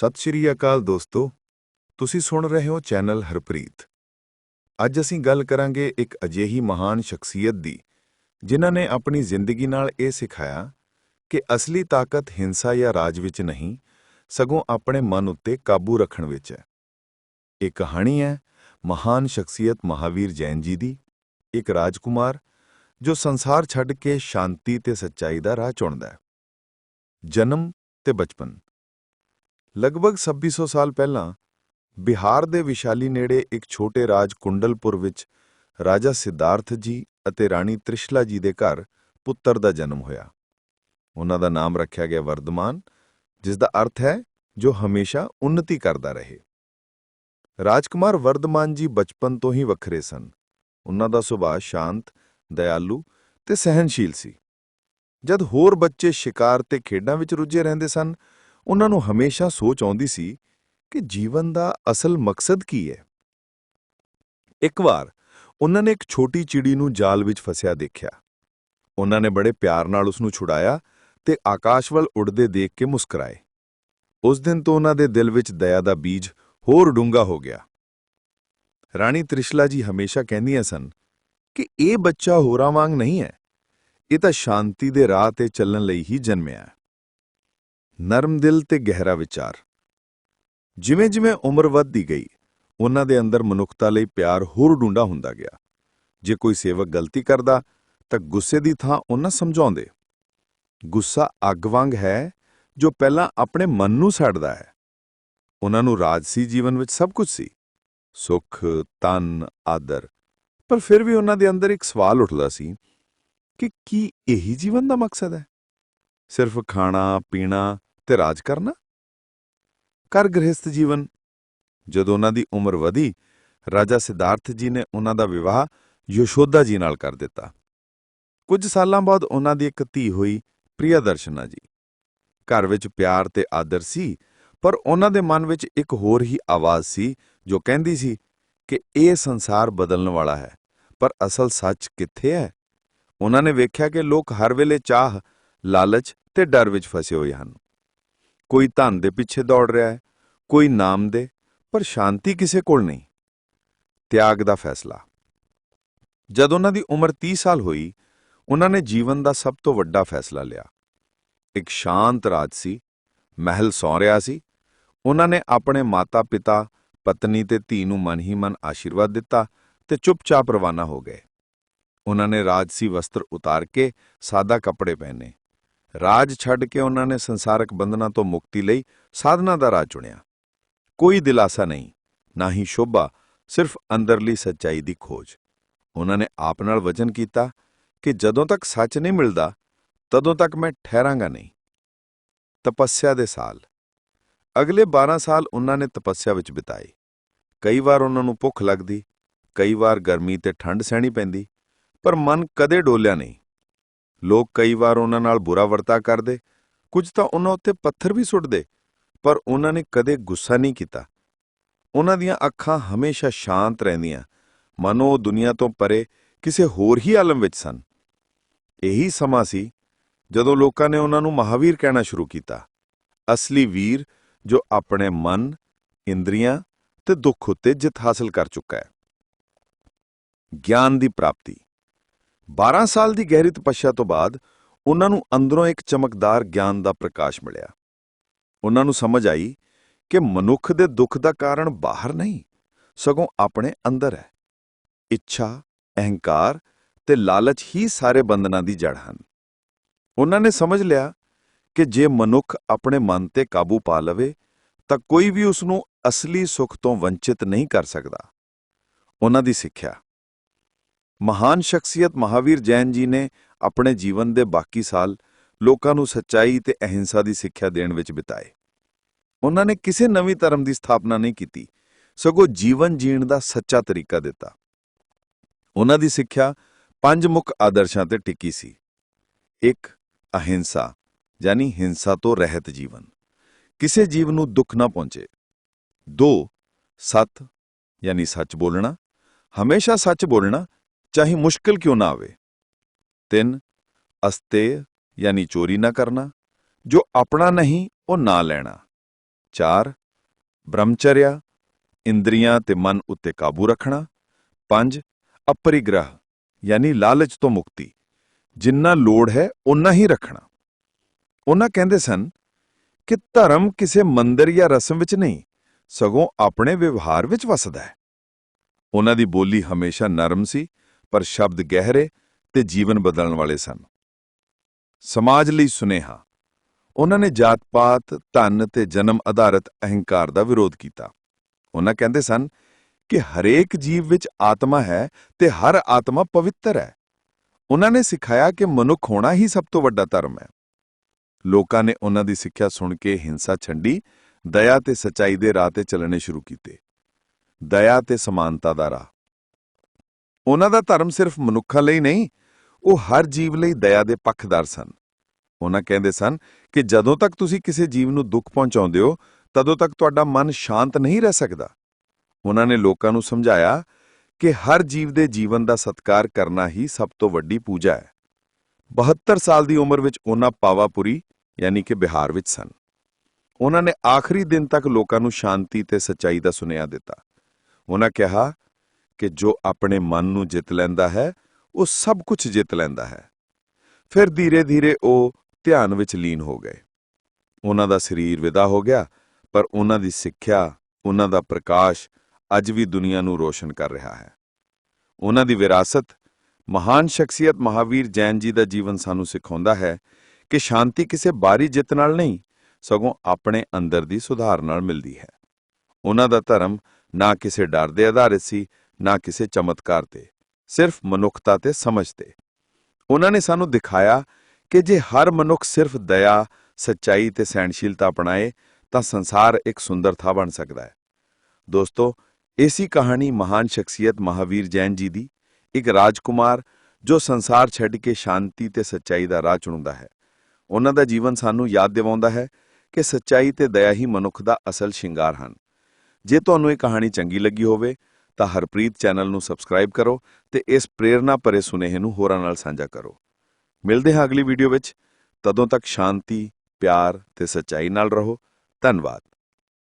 ਸਤਿ ਸ਼੍ਰੀ ਅਕਾਲ ਦੋਸਤੋ। ਤੁਸੀਂ ਸੁਣ ਰਹੇ ਹੋ ਚੈਨਲ ਹਰਪ੍ਰੀਤ। ਅੱਜ ਅਸੀਂ ਗੱਲ ਕਰਾਂਗੇ ਇੱਕ ਅਜਿਹੀ ਮਹਾਨ ਸ਼ਖਸੀਅਤ ਦੀ, ਜਿਨ੍ਹਾਂ ਨੇ ਆਪਣੀ ਜ਼ਿੰਦਗੀ ਨਾਲ ਇਹ ਸਿਖਾਇਆ ਕਿ ਅਸਲੀ ਤਾਕਤ ਹਿੰਸਾ ਜਾਂ ਰਾਜ ਵਿੱਚ ਨਹੀਂ, ਸਗੋਂ ਆਪਣੇ ਮਨ ਉੱਤੇ ਕਾਬੂ ਰੱਖਣ ਵਿੱਚ ਹੈ। ਇਹ ਕਹਾਣੀ ਹੈ ਮਹਾਨ ਸ਼ਖਸੀਅਤ ਮਹਾਵੀਰ ਜੈਨ ਜੀ ਦੀ, ਇੱਕ ਰਾਜਕੁਮਾਰ ਜੋ ਸੰਸਾਰ ਛੱਡ ਕੇ ਸ਼ਾਂਤੀ ਤੇ ਸੱਚਾਈ ਦਾ ਰਾਹ ਚੁਣਦਾ ਹੈ। ਜਨਮ ਤੇ ਬਚਪਨ। ਲਗਭਗ 2600 ਸਾਲ ਪਹਿਲਾਂ ਬਿਹਾਰ ਦੇ ਵਿਸ਼ਾਲੀ ਨੇੜੇ ਇੱਕ ਛੋਟੇ ਰਾਜ ਕੁੰਡਲਪੁਰ ਵਿੱਚ ਰਾਜਾ ਸਿਧਾਰਥ ਜੀ ਅਤੇ ਰਾਣੀ ਤ੍ਰਿਸ਼ਲਾ ਜੀ ਦੇ ਘਰ ਪੁੱਤਰ ਦਾ ਜਨਮ ਹੋਇਆ। ਉਹਨਾਂ ਦਾ ਨਾਮ ਰੱਖਿਆ ਗਿਆ ਵਰਧਮਾਨ, ਜਿਸ ਦਾ ਅਰਥ ਹੈ ਜੋ ਹਮੇਸ਼ਾ ਉન્નਤੀ ਕਰਦਾ ਰਹੇ। ਰਾਜਕੁਮਾਰ ਵਰਧਮਾਨ ਜੀ ਬਚਪਨ ਤੋਂ ਹੀ ਵੱਖਰੇ ਸਨ। ਉਹਨਾਂ ਦਾ ਸੁਭਾਅ ਸ਼ਾਂਤ, ਦਇਆਲੂ ਤੇ ਸਹਿਨਸ਼ੀਲ ਸੀ। ਜਦ ਹੋਰ ਬੱਚੇ ਸ਼ਿਕਾਰ ਤੇ ਖੇਡਾਂ ਵਿੱਚ ਰੁੱਝੇ ਰਹਿੰਦੇ ਸਨ ਉਹਨਾਂ ਨੂੰ ਹਮੇਸ਼ਾ ਸੋਚ ਆਉਂਦੀ ਸੀ ਕਿ ਜੀਵਨ ਦਾ ਅਸਲ ਮਕਸਦ ਕੀ ਹੈ। ਇੱਕ ਵਾਰ ਉਹਨਾਂ ਨੇ ਇੱਕ ਛੋਟੀ ਚਿੜੀ ਨੂੰ ਜਾਲ ਵਿੱਚ ਫਸਿਆ ਦੇਖਿਆ। ਉਹਨਾਂ ਨੇ ਬੜੇ ਪਿਆਰ ਨਾਲ ਉਸ ਨੂੰ ਛੁਡਾਇਆ ਤੇ ਆਕਾਸ਼ ਵੱਲ ਉੱਡਦੇ ਦੇਖ ਕੇ ਮੁਸਕਰਾਏ। ਉਸ ਦਿਨ ਤੋਂ ਉਹਨਾਂ ਦੇ ਦਿਲ ਵਿੱਚ ਦਇਆ ਦਾ ਬੀਜ ਹੋਰ ਡੂੰਘਾ ਹੋ ਗਿਆ। ਰਾਣੀ ਤ੍ਰਿਸ਼ਲਾ ਜੀ ਹਮੇਸ਼ਾ ਕਹਿੰਦੀਆਂ ਸਨ ਕਿ ਇਹ ਬੱਚਾ ਹੋਰਾਂ ਵਾਂਗ ਨਹੀਂ ਹੈ। ਇਹ ਤਾਂ ਸ਼ਾਂਤੀ ਦੇ ਰਾਹ ਤੇ ਚੱਲਣ ਲਈ ਹੀ ਜਨਮਿਆ ਹੈ। ਨਰਮ ਦਿਲ ਤੇ ਗਹਿਰਾ ਵਿਚਾਰ। ਜਿਵੇਂ-ਜਿਵੇਂ ਉਮਰ ਵੱਧਦੀ ਗਈ, ਉਹਨਾਂ ਦੇ ਅੰਦਰ ਮਨੁੱਖਤਾ ਲਈ ਪਿਆਰ ਹੋਰ ਡੂੰਡਾ ਹੁੰਦਾ ਗਿਆ। ਜੇ ਕੋਈ ਸੇਵਕ ਗਲਤੀ ਕਰਦਾ, ਤਾਂ ਗੁੱਸੇ ਦੀ ਥਾਂ ਉਹਨਾਂ ਸਮਝਾਉਂਦੇ। ਗੁੱਸਾ ਅੱਗ ਵਾਂਗ ਹੈ, ਜੋ ਪਹਿਲਾਂ ਆਪਣੇ ਮਨ ਨੂੰ ਸੜਦਾ ਹੈ। ਉਹਨਾਂ ਨੂੰ ਰਾਜਸੀ ਜੀਵਨ ਵਿੱਚ ਸਭ ਕੁਝ ਸੀ। ਸੁੱਖ, ਤਨ, ਆਦਰ। ਪਰ ਫਿਰ ਵੀ ਉਹਨਾਂ ਦੇ ਅੰਦਰ ਇੱਕ ਸਵਾਲ ਉੱਠਦਾ ਸੀ ਕਿ ਕੀ ਇਹੀ ਜੀਵਨ ਦਾ ਮਕਸਦ ਹੈ? ਸਿਰਫ ਖਾਣਾ, ਪੀਣਾ ਤੇ ਰਾਜ ਕਰਨਾ? ਕਰ ਗ੍ਰਹਿਸਥ ਜੀਵਨ। ਜਦੋਂ ਉਹਨਾਂ ਦੀ ਉਮਰ ਵਧੀ, ਰਾਜਾ ਸਿਧਾਰਥ ਜੀ ਨੇ ਉਹਨਾਂ ਦਾ ਵਿਵਾਹ ਯਸ਼ੋਦਾ ਜੀ ਨਾਲ ਕਰ ਦਿੱਤਾ। ਕੁਝ ਸਾਲਾਂ ਬਾਅਦ ਉਹਨਾਂ ਦੀ ਇੱਕ ਧੀ ਹੋਈ ਪ੍ਰਿਯਦਰਸ਼ਨਾ ਜੀ। ਘਰ ਵਿੱਚ ਪਿਆਰ ਤੇ ਆਦਰ ਸੀ, ਪਰ ਉਹਨਾਂ ਦੇ ਮਨ ਵਿੱਚ ਇੱਕ ਹੋਰ ਹੀ ਆਵਾਜ਼ ਸੀ, ਜੋ ਕਹਿੰਦੀ ਸੀ ਕਿ ਇਹ ਸੰਸਾਰ ਬਦਲਣ ਵਾਲਾ ਹੈ, ਪਰ ਅਸਲ ਸੱਚ ਕਿੱਥੇ ਹੈ? ਉਹਨਾਂ ਨੇ ਵੇਖਿਆ ਕਿ ਲੋਕ ਹਰ ਵੇਲੇ ਚਾਹ, ਲਾਲਚ ਤੇ ਡਰ ਵਿੱਚ ਫਸੇ ਹੋਏ ਹਨ। ਕੋਈ ਧਨ ਦੇ ਪਿੱਛੇ ਦੌੜ ਰਿਹਾ ਹੈ, ਕੋਈ ਨਾਮ ਦੇ, ਪਰ ਸ਼ਾਂਤੀ ਕਿਸੇ ਕੋਲ ਨਹੀਂ। ਤਿਆਗ ਦਾ ਫੈਸਲਾ। ਜਦ ਉਹਨਾਂ ਦੀ ਉਮਰ 30 ਸਾਲ ਹੋਈ, ਉਹਨਾਂ ਨੇ ਜੀਵਨ ਦਾ ਸਭ ਤੋਂ ਵੱਡਾ ਫੈਸਲਾ ਲਿਆ। ਇੱਕ ਸ਼ਾਂਤ ਰਾਜ ਸੀ, ਮਹਿਲ ਸੌਂ ਰਿਹਾ ਸੀ। ਉਹਨਾਂ ਨੇ ਆਪਣੇ ਮਾਤਾ-ਪਿਤਾ ਪਤਨੀ ਤੇ ਧੀ ਨੂੰ ਮਨ ਹੀ ਮਨ ਆਸ਼ੀਰਵਾਦ ਦਿੱਤਾ ਤੇ ਚੁੱਪਚਾਪ ਰਵਾਨਾ ਹੋ ਗਏ। ਉਹਨਾਂ ਨੇ ਰਾਜਸੀ ਵਸਤਰ ਉਤਾਰ ਕੇ ਸਾਦਾ ਕੱਪੜੇ ਪਹਿਨੇ। ਰਾਜ ਛੱਡ ਕੇ ਉਹਨਾਂ ਨੇ ਸੰਸਾਰਕ ਬੰਧਨਾਂ ਤੋਂ ਮੁਕਤੀ ਲਈ ਸਾਧਨਾ ਦਾ ਰਾਹ ਚੁਣਿਆ। ਕੋਈ ਦਿਲਾਸਾ ਨਹੀਂ, ਨਾ ਹੀ ਸ਼ੋਭਾ, ਸਿਰਫ ਅੰਦਰਲੀ ਸੱਚਾਈ ਦੀ ਖੋਜ। ਉਹਨਾਂ ਨੇ ਆਪ ਨਾਲ ਵਚਨ ਕੀਤਾ ਕਿ ਜਦੋਂ ਤੱਕ ਸੱਚ ਨਹੀਂ ਮਿਲਦਾ, ਤਦੋਂ ਤੱਕ ਮੈਂ ਠਹਿਰਾਂਗਾ ਨਹੀਂ। ਤਪੱਸਿਆ ਦੇ ਸਾਲ। ਅਗਲੇ 12 ਸਾਲ ਉਹਨਾਂ ਨੇ ਤਪੱਸਿਆ ਵਿੱਚ ਬਿਤਾਏ। ਕਈ ਵਾਰ ਉਹਨਾਂ ਨੂੰ ਭੁੱਖ ਲੱਗਦੀ, ਕਈ ਵਾਰ ਗਰਮੀ ਤੇ ਠੰਡ ਸਹਿਣੀ ਪੈਂਦੀ, ਪਰ ਮਨ ਕਦੇ ਡੋਲਿਆ ਨਹੀਂ। ਲੋਕ ਕਈ ਵਾਰ ਉਹਨਾਂ ਨਾਲ ਬੁਰਾ ਵਰਤਾ ਕਰਦੇ, ਕੁਝ ਤਾਂ ਉਹਨਾਂ ਉੱਤੇ ਪੱਥਰ ਵੀ ਸੁੱਟਦੇ, ਪਰ ਉਹਨਾਂ ਨੇ ਕਦੇ ਗੁੱਸਾ ਨਹੀਂ ਕੀਤਾ। ਉਹਨਾਂ ਦੀਆਂ ਅੱਖਾਂ ਹਮੇਸ਼ਾ ਸ਼ਾਂਤ ਰਹਿੰਦੀਆਂ। ਮਨੋ ਦੁਨੀਆ ਤੋਂ ਪਰੇ ਕਿਸੇ ਹੋਰ ਹੀ ਆਲਮ ਵਿੱਚ ਸਨ। ਇਹੀ ਸਮਾਂ ਸੀ ਜਦੋਂ ਲੋਕਾਂ ਨੇ ਉਹਨਾਂ ਨੂੰ ਮਹਾਵੀਰ ਕਹਿਣਾ ਸ਼ੁਰੂ ਕੀਤਾ। ਅਸਲੀ ਵੀਰ ਜੋ ਆਪਣੇ ਮਨ, ਇੰਦਰੀਆਂ ਤੇ ਦੁੱਖ ਉੱਤੇ ਜਿੱਤ ਹਾਸਲ ਕਰ ਚੁੱਕਾ ਹੈ। ਗਿਆਨ ਦੀ ਪ੍ਰਾਪਤੀ। 12 ਸਾਲ ਦੀ ਗਹਿਰੀ ਤਪੱਸਿਆ ਤੋਂ ਬਾਅਦ ਉਹਨਾਂ ਨੂੰ ਅੰਦਰੋਂ ਇੱਕ ਚਮਕਦਾਰ ਗਿਆਨ ਦਾ ਪ੍ਰਕਾਸ਼ ਮਿਲਿਆ। ਉਹਨਾਂ ਨੂੰ ਸਮਝ ਆਈ ਕਿ ਮਨੁੱਖ ਦੇ ਦੁੱਖ ਦਾ ਕਾਰਨ ਬਾਹਰ ਨਹੀਂ, ਸਗੋਂ ਆਪਣੇ ਅੰਦਰ ਹੈ। ਇੱਛਾ, ਅਹੰਕਾਰ ਤੇ ਲਾਲਚ ਹੀ ਸਾਰੇ ਬੰਧਨਾਂ ਦੀ ਜੜ ਹਨ। ਉਹਨਾਂ ਨੇ ਸਮਝ ਲਿਆ ਕਿ ਜੇ ਮਨੁੱਖ ਆਪਣੇ ਮਨ ਤੇ ਕਾਬੂ ਪਾ ਲਵੇ, ਤਾਂ ਕੋਈ ਵੀ ਉਸ ਨੂੰ ਅਸਲੀ ਸੁੱਖ ਤੋਂ ਵੰਚਿਤ ਨਹੀਂ ਕਰ ਸਕਦਾ। ਉਹਨਾਂ ਦੀ ਸਿੱਖਿਆ ਮਹਾਨ ਸ਼ਖਸੀਅਤ ਮਹਾਵੀਰ ਜੈਨ ਜੀ ਨੇ ਆਪਣੇ ਜੀਵਨ ਦੇ ਬਾਕੀ ਸਾਲ ਲੋਕਾਂ ਨੂੰ ਸੱਚਾਈ ਤੇ ਅਹਿੰਸਾ ਦੀ ਸਿੱਖਿਆ ਦੇਣ ਵਿੱਚ ਬਿਤਾਏ। ਉਹਨਾਂ ਨੇ ਕਿਸੇ ਨਵੀਂ ਧਰਮ ਦੀ ਸਥਾਪਨਾ ਨਹੀਂ ਕੀਤੀ, ਸਗੋਂ ਜੀਵਨ ਜੀਣ ਦਾ ਸੱਚਾ ਤਰੀਕਾ ਦਿੱਤਾ। ਉਹਨਾਂ ਦੀ ਸਿੱਖਿਆ ਪੰਜ ਮੁੱਖ ਆਦਰਸ਼ਾਂ ਤੇ ਟਿਕੀ ਸੀ। ਇੱਕ, ਅਹਿੰਸਾ, ਯਾਨੀ ਹਿੰਸਾ ਤੋਂ ਰਹਿਤ ਜੀਵਨ। ਕਿਸੇ ਜੀਵ ਨੂੰ ਦੁੱਖ ਨਾ ਪਹੁੰਚੇ। ਦੋ, ਸਤ, ਯਾਨੀ ਸੱਚ ਬੋਲਣਾ। ਹਮੇਸ਼ਾ ਸੱਚ ਬੋਲਣਾ ਚਾਹੇ ਮੁਸ਼ਕਿਲ ਕਿਉਂ ਨਾ ਆਵੇ। ਤਿੰਨ ਅਸਤੇ ਯਾਨੀ ਚੋਰੀ ਨਾ ਕਰਨਾ, ਜੋ ਆਪਣਾ ਨਹੀਂ, ਉਹ ਨਾ ਲੈਣਾ। 4 ਬ੍ਰਹਮਚਰਿਆ ਇੰਦਰੀਆਂ ਤੇ ਮਨ ਉੱਤੇ ਕਾਬੂ ਰੱਖਣਾ। 5 ਅਪਰਿਗ੍ਰਹ ਯਾਨੀ ਲਾਲਚ ਤੋਂ ਮੁਕਤੀ, ਜਿੰਨਾ ਲੋੜ ਹੈ ਉਨਾ ਹੀ ਰੱਖਣਾ। ਉਹਨਾਂ ਕਹਿੰਦੇ ਸਨ ਕਿ ਧਰਮ ਕਿਸੇ ਮੰਦਰ ਜਾਂ ਰਸਮ ਵਿੱਚ ਨਹੀਂ, ਸਗੋਂ ਆਪਣੇ ਵਿਵਹਾਰ ਵਿੱਚ ਵਸਦਾ ਹੈ। ਉਹਨਾਂ ਦੀ ਬੋਲੀ ਹਮੇਸ਼ਾ ਨਰਮ ਸੀ ਪਰ ਸ਼ਬਦ ਗਹਿਰੇ ਤੇ ਜੀਵਨ ਬਦਲਣ ਵਾਲੇ ਸਨ। ਸਮਾਜ ਲਈ ਸੁਨੇਹਾ। ਉਹਨਾਂ ਨੇ ਜਾਤ-ਪਾਤ, ਧਨ ਤੇ ਜਨਮ ਆਧਾਰਿਤ ਅਹੰਕਾਰ ਦਾ ਵਿਰੋਧ ਕੀਤਾ। ਉਹਨਾਂ ਕਹਿੰਦੇ ਸਨ ਕਿ ਹਰੇਕ ਜੀਵ ਵਿੱਚ ਆਤਮਾ ਹੈ ਤੇ ਹਰ ਆਤਮਾ ਪਵਿੱਤਰ ਹੈ। ਉਹਨਾਂ ਨੇ ਸਿਖਾਇਆ ਕਿ ਮਨੁੱਖ ਹੋਣਾ ਹੀ ਸਭ ਤੋਂ ਵੱਡਾ ਧਰਮ ਹੈ। ਲੋਕਾਂ ਨੇ ਉਹਨਾਂ ਦੀ ਸਿੱਖਿਆ ਸੁਣ ਕੇ ਹਿੰਸਾ ਛੱਡੀ, ਦਇਆ ਤੇ ਸਚਾਈ ਦੇ ਰਾਹ ਤੇ ਚੱਲਣੇ ਸ਼ੁਰੂ ਕੀਤੇ। ਦਇਆ ਤੇ ਸਮਾਨਤਾ ਦਾ ਰਾਹ। ਉਹਨਾਂ ਦਾ ਧਰਮ ਸਿਰਫ ਮਨੁੱਖਾਂ ਲਈ ਨਹੀਂ, ਉਹ ਹਰ ਜੀਵ ਲਈ ਦਇਆ ਦੇ ਪੱਖਦਾਰ ਸਨ। ਉਹਨਾਂ ਕਹਿੰਦੇ ਸਨ ਕਿ ਜਦੋਂ ਤੱਕ ਤੁਸੀਂ ਕਿਸੇ ਜੀਵ ਨੂੰ ਦੁੱਖ ਪਹੁੰਚਾਉਂਦੇ ਹੋ, ਤਦੋਂ ਤੱਕ ਤੁਹਾਡਾ ਮਨ ਸ਼ਾਂਤ ਨਹੀਂ ਰਹਿ ਸਕਦਾ। ਉਹਨਾਂ ਨੇ ਲੋਕਾਂ ਨੂੰ ਸਮਝਾਇਆ ਕਿ ਹਰ ਜੀਵ ਦੇ ਜੀਵਨ ਦਾ ਸਤਿਕਾਰ ਕਰਨਾ ਹੀ ਸਭ ਤੋਂ ਵੱਡੀ ਪੂਜਾ ਹੈ। 72 ਸਾਲ ਦੀ ਉਮਰ ਵਿੱਚ ਉਹਨਾਂ ਪਾਵਾਪੁਰੀ, ਯਾਨੀ ਕਿ ਬਿਹਾਰ ਵਿੱਚ ਸਨ। ਉਹਨਾਂ ਨੇ ਆਖਰੀ ਦਿਨ ਤੱਕ ਲੋਕਾਂ ਨੂੰ ਸ਼ਾਂਤੀ ਤੇ ਸੱਚਾਈ ਦਾ ਸੁਨੇਹਾ ਦਿੱਤਾ। ਉਹਨਾਂ ਕਿਹਾ ਕਿ ਜੋ ਆਪਣੇ ਮਨ ਨੂੰ ਜਿੱਤ ਲੈਂਦਾ ਹੈ, ਉਹ ਸਭ ਕੁਝ ਜਿੱਤ ਲੈਂਦਾ ਹੈ। ਫਿਰ ਧੀਰੇ-ਧੀਰੇ ਉਹ ਧਿਆਨ ਵਿੱਚ ਲੀਨ ਹੋ ਗਏ। ਉਹਨਾਂ ਦਾ ਸਰੀਰ ਵਿਦਾ ਹੋ ਗਿਆ, ਪਰ ਉਹਨਾਂ ਦੀ ਸਿੱਖਿਆ, ਉਹਨਾਂ ਦਾ ਪ੍ਰਕਾਸ਼ ਅੱਜ ਵੀ ਦੁਨੀਆ ਨੂੰ ਰੋਸ਼ਨ ਕਰ ਰਿਹਾ ਹੈ। ਉਹਨਾਂ ਦੀ ਵਿਰਾਸਤ, ਮਹਾਨ ਸ਼ਖਸੀਅਤ ਮਹਾਵੀਰ ਜੈਨ ਜੀ ਦਾ ਜੀਵਨ ਸਾਨੂੰ ਸਿਖਾਉਂਦਾ ਹੈ ਕਿ ਸ਼ਾਂਤੀ ਕਿਸੇ ਬਾਹਰੀ ਜਿੱਤ ਨਾਲ ਨਹੀਂ, ਸਗੋਂ ਆਪਣੇ ਅੰਦਰ ਦੀ ਸੁਧਾਰ ਨਾਲ ਮਿਲਦੀ ਹੈ। ਉਹਨਾਂ ਦਾ ਧਰਮ ਨਾ ਕਿਸੇ ਡਰ ਦੇ ਆਧਾਰਿਤ ਸੀ ਨਾ ਕਿਸੇ ਚਮਤਕਾਰ ਤੇ, ਸਿਰਫ ਮਨੁੱਖਤਾ ਤੇ ਸਮਝ ਤੇ। ਉਹਨਾਂ ਨੇ ਸਾਨੂੰ ਦਿਖਾਇਆ ਕਿ ਜੇ ਹਰ ਮਨੁੱਖ ਸਿਰਫ ਦਇਆ, ਸੱਚਾਈ ਤੇ ਸਹਿਣਸ਼ੀਲਤਾ ਅਪਣਾਏ, ਤਾਂ ਸੰਸਾਰ ਇੱਕ ਸੁੰਦਰ ਥਾਂ ਬਣ ਸਕਦਾ ਹੈ। ਦੋਸਤੋ, ਇਸੀ ਕਹਾਣੀ ਮਹਾਨ ਸ਼ਖਸੀਅਤ ਮਹਾਵੀਰ ਜੈਨ ਜੀ ਦੀ, ਇੱਕ ਰਾਜਕੁਮਾਰ ਜੋ ਸੰਸਾਰ ਛੱਡ ਕੇ ਸ਼ਾਂਤੀ ਤੇ ਸੱਚਾਈ ਦਾ ਰਾਹ ਚੁਣਦਾ ਹੈ। ਉਹਨਾਂ ਦਾ ਜੀਵਨ ਸਾਨੂੰ ਯਾਦ ਦਿਵਾਉਂਦਾ ਹੈ ਕਿ ਸੱਚਾਈ ਤੇ ਦਇਆ ਹੀ ਮਨੁੱਖ ਦਾ ਅਸਲ ਸ਼ਿੰਗਾਰ ਹਨ। ਜੇ ਤੁਹਾਨੂੰ ਇਹ ਕਹਾਣੀ ਚੰਗੀ ਲੱਗੀ ਹੋਵੇ ਤਾਂ ਹਰਪ੍ਰੀਤ ਚੈਨਲ ਨੂੰ ਸਬਸਕ੍ਰਾਈਬ ਕਰੋ ਤੇ ਇਸ ਪ੍ਰੇਰਣਾ ਭਰੇ ਸੁਨੇਹੇ ਨੂੰ ਹੋਰਾਂ ਨਾਲ ਸਾਂਝਾ ਕਰੋ। ਮਿਲਦੇ ਹਾਂ ਅਗਲੀ ਵੀਡੀਓ ਵਿੱਚ। ਤਦੋਂ ਤੱਕ ਸ਼ਾਂਤੀ, ਪਿਆਰ ਤੇ ਸੱਚਾਈ ਨਾਲ ਰਹੋ। ਧੰਨਵਾਦ।